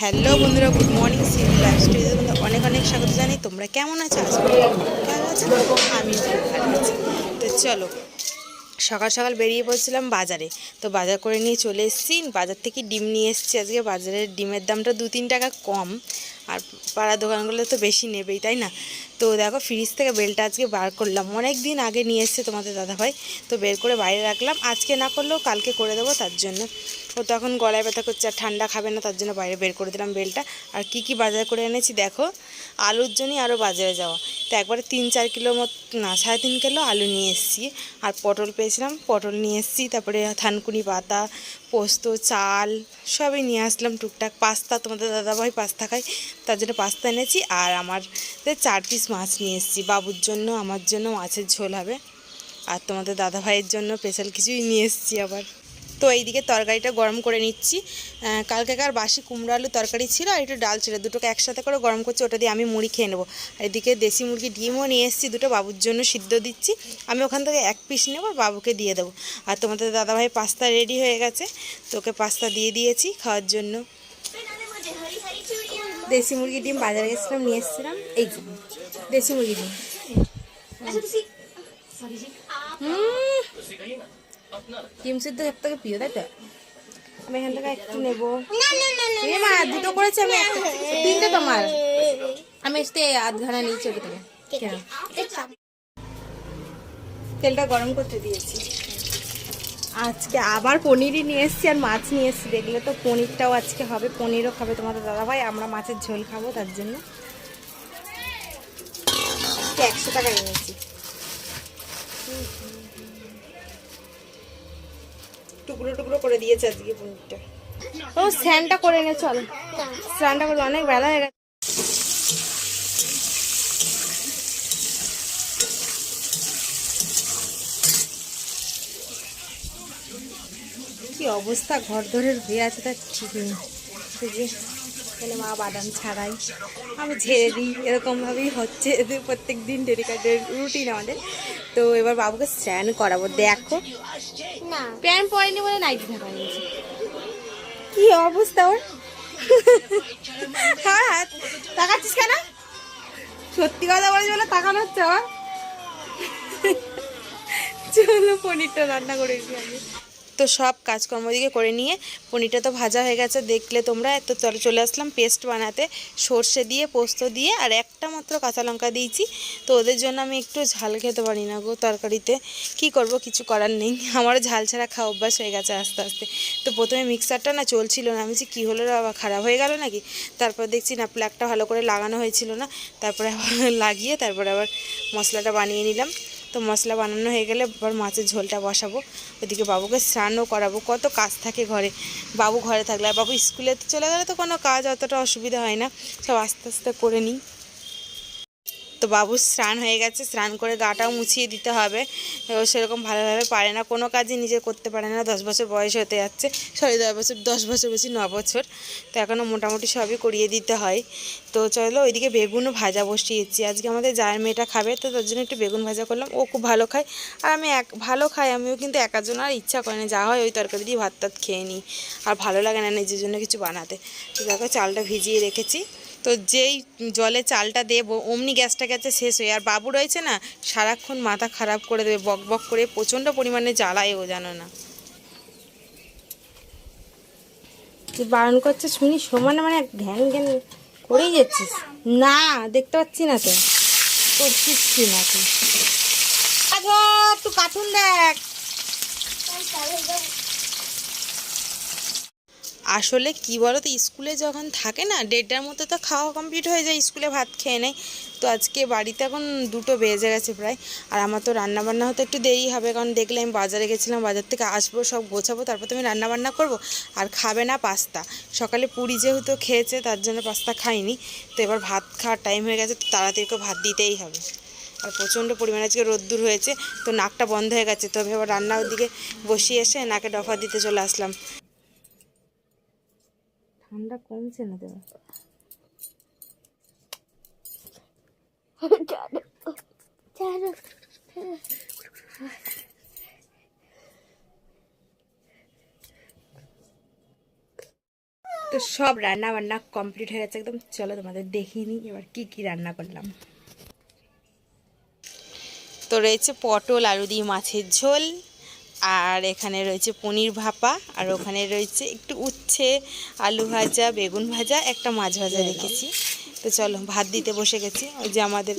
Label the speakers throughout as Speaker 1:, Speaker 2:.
Speaker 1: Hello বন্ধুরা, good morning civil life স্টোরিতে তোমাদের অনেক অনেক স্বাগত জানি তোমরা কেমন আছো? আজ ভালো আছো। আমি তো চলো, সকাল সকাল বেরিয়ে পড়ছিলাম বাজারে। তো বাজার করে নিয়ে চলে এসেছি। বাজার থেকে ডিম নিয়ে এসেছি আজকে। বাজারের ডিমের দামটা দু তিন টাকা কম। আর পাড়ার দোকানগুলো তো বেশি নেবেই, তাই না? তো দেখো ফ্রিজ থেকে বেলটা আজকে বার করলাম। অনেক দিন আগে নিয়ে এসছে তোমাদের দাদাভাই। তো বের করে বাইরে রাখলাম। আজকে না করলেও কালকে করে দেবো, তার জন্য। ও তখন গলায় ব্যথা করছে আর ঠান্ডা খাবে না, তার জন্য বাইরে বের করে দিলাম বেলটা। আর কি কি বাজার করে এনেছি দেখো? আলুর জন্যই আরও বাজারে যাওয়া। তো একবারে তিন চার কিলো মত, না, সাড়ে তিন কিলো আলু নিয়ে এসেছি। আর পটল পেয়েছিলাম, পটল নিয়ে এসেছি। তারপরে থানকুনি পাতা, পোস্ত, চাল, সবই নিয়ে আসলাম টুকটাক। পাস্তা, তোমাদের দাদাভাই পাস্তা খায়, তার জন্য পাস্তা এনেছি। আর আমার চার পিস মাছ নিয়ে এসেছি। বাবুর জন্য, আমার জন্য মাছের ঝোল হবে। আর তোমাদের দাদাভাইয়ের জন্য স্পেশাল কিছুই নিয়ে এসেছি আবার। তো এইদিকে তরকারিটা গরম করে নিচ্ছি। কালকেকার বাসি কুমড়ো আলু তরকারি ছিল আর একটু ডাল ছিল। দুটোকে একসাথে করে গরম করছি ওটা দিয়ে আমি মুড়ি খেয়ে নেব। আর এদিকে দেশি মুরগি ডিমও নিয়ে এসেছি দুটো বাবুর জন্য সিদ্ধ দিচ্ছি। আমি ওখান থেকে এক পিস নেব আর বাবুকে দিয়ে দেবো। আর তোমাদের দাদাভাই পাস্তা রেডি হয়ে গেছে তোকে পাস্তা দিয়ে দিয়েছি খাওয়ার জন্য। দেশি মুরগি ডিম বাজারে গেছিলাম নিয়ে এসেছিলাম। এই দেশি মুরগি ডিম। হুম ডিম সিদ্ধ সব থেকে প্রিয় তাই তো? আমি এখান থেকে একটু নেব। মা দুটো করেছি আমি তিনটে তোমার আমি এসতে আধ ঘানা নিয়েছি ওটা থেকে? তেলটা গরম করতে দিয়েছি। আজকে আবার পনিরই নিয়ে এসেছি আর মাছ নিয়ে এসেছি। দেখলে তো পনিরটাও আজকে হবে পনিরও খাবে তোমাদের দাদাভাই। আমরা মাছের ঝোল খাব তার জন্য। একশো টাকা নিয়েছি টুকরো টুকরো করে দিয়েছে আজকে পনিরটা ও, স্নানটা করে নে, চল। স্নানটা করলে অনেক বেলা হয়ে গেছে। কি অবস্থা, ঘর ধরে হয়ে আছে তার ঠিক নেই। যে এখানে মা বাদাম ছাড়াই আমি ঝেড়ে দিই। এরকমভাবেই হচ্ছে। এদের প্রত্যেক দিন ডেডিকেটেড রুটিন আমাদের। তো এবার বাবুকে স্নান করাবো। দেখো। প্যান্ট পরেনি বলে নাইটি ঢাকা নিয়েছে কি অবস্থা ওর? তাকাচ্ছিস কেন? সত্যি কথা বলে বলে তাকানো হচ্ছে আমার? চলো পনিরটা রান্না করেছি আমি। তো সব কাজকর্ম দিকে করে নিয়ে পনিরটা তো ভাজা হয়ে গেছে। দেখলে তোমরা তো চলে চলে আসলাম পেস্ট বানাতে। সর্ষে দিয়ে, পোস্ত দিয়ে আর একটা মাত্র কাঁচা লঙ্কা দিয়েছি। তো ওদের জন্য আমি একটু ঝাল খেতে পারি না গো তরকারিতে। কি করব কিছু করার নেই। আমারও ঝাল ছাড়া খাওয়া অভ্যাস হয়ে গেছে আস্তে আস্তে। তো প্রথমে মিক্সারটা না চলছিল না। আমি বলছি কী হলো রে বাবা, খারাপ হয়ে গেল নাকি? তারপর দেখছি না প্লাগটা ভালো করে লাগানো হয়েছিল না। তারপরে আবার লাগিয়ে তারপরে আবার মশলাটা বানিয়ে নিলাম। তো মশলা বানানো হয়ে গেলে আবার মাছের ঝোলটা বসাবো। ওদিকে বাবুকে স্নানও করাবো। কত কাজ থাকে ঘরে। বাবু ঘরে থাকলে আর বাবু স্কুলে চলে গেলে তো কোনো কাজ অতটা অসুবিধা হয় না। সব আস্তে আস্তে করে নিই। তো বাবুর স্নান হয়ে গেছে, স্নান করে গাটাও মুছিয়ে দিতে হবে। ও সেরকম ভালোভাবে পারে না, কোনো কাজই নিজে করতে পারে না, দশ বছর বয়স হতে যাচ্ছে, সরি, দশ বছর দশ বছর বেশি ন বছর। তো এখনও মোটামুটি সবই করিয়ে দিতে হয়। তো চলো ওইদিকে বেগুনও ভাজা বসিয়েছি। আজকে আমাদের যার মেয়েটা খাবে, তো তার জন্য একটু বেগুন ভাজা করলাম। ও খুব ভালো খায়, আর আমি এক, ভালো খাই, আমিও কিন্তু একার জন্য আর ইচ্ছা করে না, যা হয় ওই তরকারি দিয়ে ভাত টাত খেয়ে নিই। আর ভালো লাগে না নিজের জন্য কিছু বানাতে। তো দেখো চালটা ভিজিয়ে রেখেছি। তো যেই জলে চালটা দেবো অমনি গ্যাসটা গেছে শেষ হয়ে আর বাবু রয়েছে না সারাক্ষণ মাথা খারাপ করে দেবে বক বক করে প্রচণ্ড পরিমাণে জ্বালায় ও জানো না। তুই বারণ করছে শুনি? সমানে মানে ঘ্যান ঘ্যান করেই যাচ্ছিস। না দেখতে পাচ্ছি না তো। করছিস কি না তুই একটু কার্টুন দেখ। আসলে কি বলো তো স্কুলে যখন থাকে না, দেড়টার মধ্যে তো খাওয়া কমপ্লিট হয়ে যায়, স্কুলে ভাত খেয়ে নেয়। তো আজকে বাড়িতে এখন দুটো বেজে গেছে প্রায়। আর আমার তো রান্নাবান্না হতে একটু দেরি হবে, কারণ দেখলে আমি বাজারে গেছিলাম, বাজার থেকে আসব, সব গোছাবো, তারপর তো আমি রান্না বান্না করব। আর খাবে না পাস্তা। সকালে পুরি যেহেতু খেয়েছে, তার জন্য পাস্তা খাইনি। তো এবার ভাত খাওয়ার টাইম হয়ে গেছে, তো তাড়াতাড়ি ভাত দিতেই হবে। আর প্রচণ্ড পরিমাণে আজকে রোদ্দুর হয়েছে, তো নাকটা বন্ধ হয়ে গেছে। তবে এবার রান্নার দিকে বসিয়ে এসে নাকে ডফা দিতে চলে আসলাম। ঠান্ডা কমছে না তো।
Speaker 2: তো সব রান্না বান্না কমপ্লিট হয়ে গেছে একদম চলো তোমাদের দেখিনি এবার কি কি রান্না করলাম। তো রয়েছে পটল আলু দিয়ে মাছের ঝোল আর এখানে রয়েছে পনির ভাপা আর ওখানে রয়েছে একটু উচ্ছে আলু ভাজা বেগুন ভাজা একটা মাছ ভাজা রেখেছি। তো চলো ভাত দিতে বসে গেছি। ওই যে আমাদের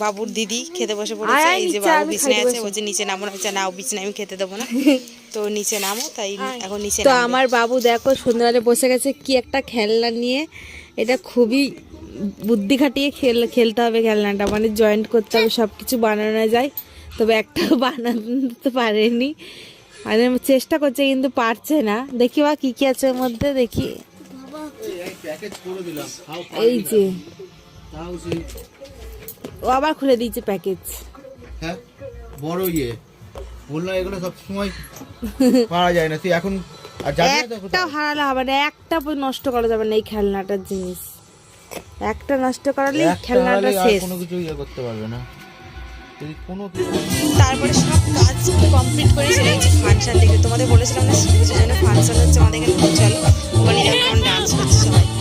Speaker 2: বাবুর দিদি খেতে বসে পড়েছে এই যে
Speaker 1: নিচে
Speaker 2: বাবু বিছনায় আছে বলছে নিচে নামো না। না ও বিছনায় আমি খেতে দেবো না। তো নিচে নামো তাই এখন নিচে
Speaker 1: তো আমার বাবু দেখো সন্ধ্যাবেলা বসে গেছে কি একটা খেলনা নিয়ে। এটা খুবই বুদ্ধি খাটিয়ে খেল খেলতে হবে খেলনাটা মানে জয়েন্ট করতে হবে সব কিছু বানানো যায়। তবে একটাও বানাতে পারেনি। মানে চেষ্টা করছে কিন্তু পারছে না। দেখি বা কি কি আছে ওর মধ্যে দেখি। এই যে। ও আবার খুলে দিয়েছে প্যাকেজ।
Speaker 3: হ্যাঁ বড় ইয়ে। বললাম এগুলো সব সময় পাওয়া যায় না। তুই এখন আর যাবি
Speaker 1: একটা হারালে হবে না একটা নষ্ট করা যাবে না এই খেলনাটার জিনিস। একটা নষ্ট করালে খেলনাটা শেষ।
Speaker 3: কোনো কিছু ইয়ে করতে পারবে না। যদি কোনো
Speaker 2: তারপরে সব কাজ কমপ্লিট করে গেছি ফাংশন দেখে তোমাদের বলেছিলাম না জন্য ফাংশন হচ্ছে আমাদের এখানে। চলো ওখানে এখন ডান্স করছে সবাই।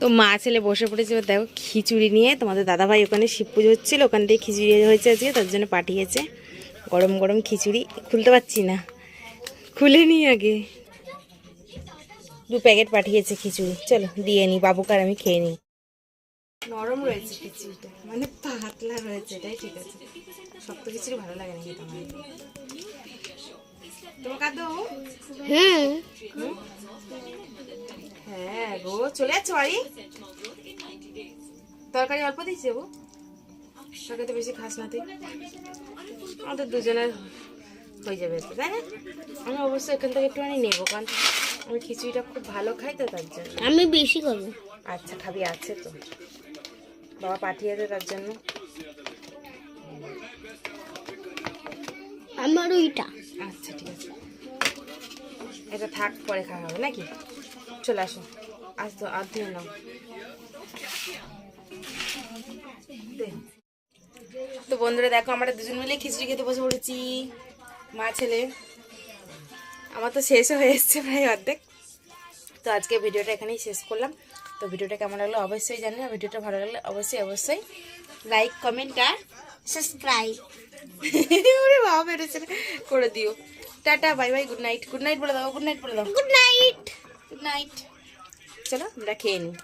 Speaker 1: তো মা ছেলে বসে পড়েছে, এবার দেখো খিচুড়ি নিয়ে। তোমাদের দাদাভাই ওখানে শিব পুজো হচ্ছিল, ওখান থেকে খিচুড়ি হয়েছে আজকে, তার জন্য পাঠিয়েছে। গরম গরম খিচুড়ি, খুলতে পারছি না। খুলে নি আগে। দু প্যাকেট পাঠিয়েছে খিচুড়ি। চলো, দিয়ে নি বাবুকে আর আমি খেয়ে নিই। নরম রয়েছে খিচুড়িটা। মানে পাতলা রয়েছে, এটাই ঠিক আছে। শক্ত খিচুড়ি ভালো লাগে না খেতে আমার। তোমার হ্যাঁ। গো চলে যাচ্ছ বাড়ি? তরকারি অল্প দিয়েছে গো তরকারি তো বেশি খাস না তুই। আমাদের দুজনের হয়ে যাবে তাই না? আমি অবশ্যই এখান থেকে একটুখানি নেব কারণ আমি খিচুড়িটা খুব ভালো খাই তো তার জন্য।
Speaker 4: আমি বেশি করব
Speaker 1: আচ্ছা খাবি আছে তো। বাবা পাঠিয়েছে তার জন্য।
Speaker 4: আমার ওইটা।
Speaker 1: আচ্ছা ঠিক আছে। এটা থাক, পরে খাওয়া হবে, নাকি? চলে আসো। আজ তো আর দিয়ে নাও। তো বন্ধুরা, দেখো, আমরা দুজন মিলে খিচুড়ি খেতে বসে পড়েছি। মা, ছেলে। আমার তো শেষ হয়ে এসছে প্রায় অর্ধেক। তো আজকে ভিডিওটা এখানেই শেষ করলাম। তো ভিডিওটা কেমন লাগল অবশ্যই জানি আর ভিডিওটা ভালো লাগলে অবশ্যই অবশ্যই লাইক কমেন্ট আর
Speaker 4: সাবস্ক্রাইব
Speaker 1: বাবা করে দিও। Tata bye bye good night good night বলে দাও গুড নাইট বলে দাও।
Speaker 4: গুড নাইট
Speaker 1: গুড নাইট চলো আমরা খেয়ে নিই।